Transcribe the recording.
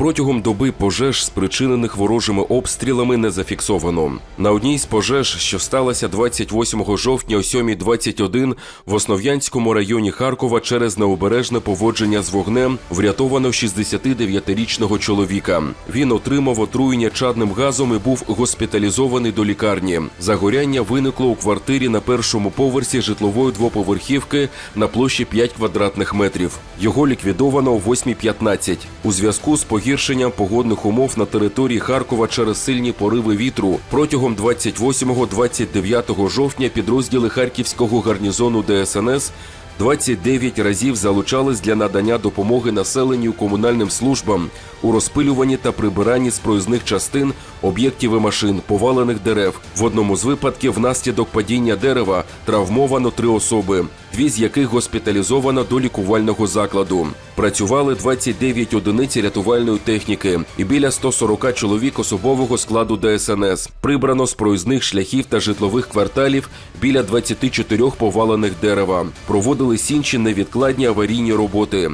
Протягом доби пожеж, спричинених ворожими обстрілами, не зафіксовано. На одній з пожеж, що сталася 28 жовтня о 7.21 в Основ'янському районі Харкова через необережне поводження з вогнем, врятовано 69-річного чоловіка. Він отримав отруєння чадним газом і був госпіталізований до лікарні. Загоряння виникло у квартирі на першому поверсі житлової двоповерхівки на площі 5 квадратних метрів. Його ліквідовано о 8.15. У зв'язку з погіршенням погодних умов на території Харкова через сильні пориви вітру. Протягом 28-29 жовтня підрозділи Харківського гарнізону ДСНС 29 разів залучались для надання допомоги населенню комунальним службам у розпилюванні та прибиранні з проїзних частин об'єктів і машин, повалених дерев. В одному з випадків внаслідок падіння дерева травмовано три особи, дві з яких госпіталізовано до лікувального закладу. Працювали 29 одиниць рятувальної техніки і біля 140 чоловік особового складу ДСНС. Прибрано з проїзних шляхів та житлових кварталів біля 24 повалених дерева. Інші невідкладні аварійні роботи.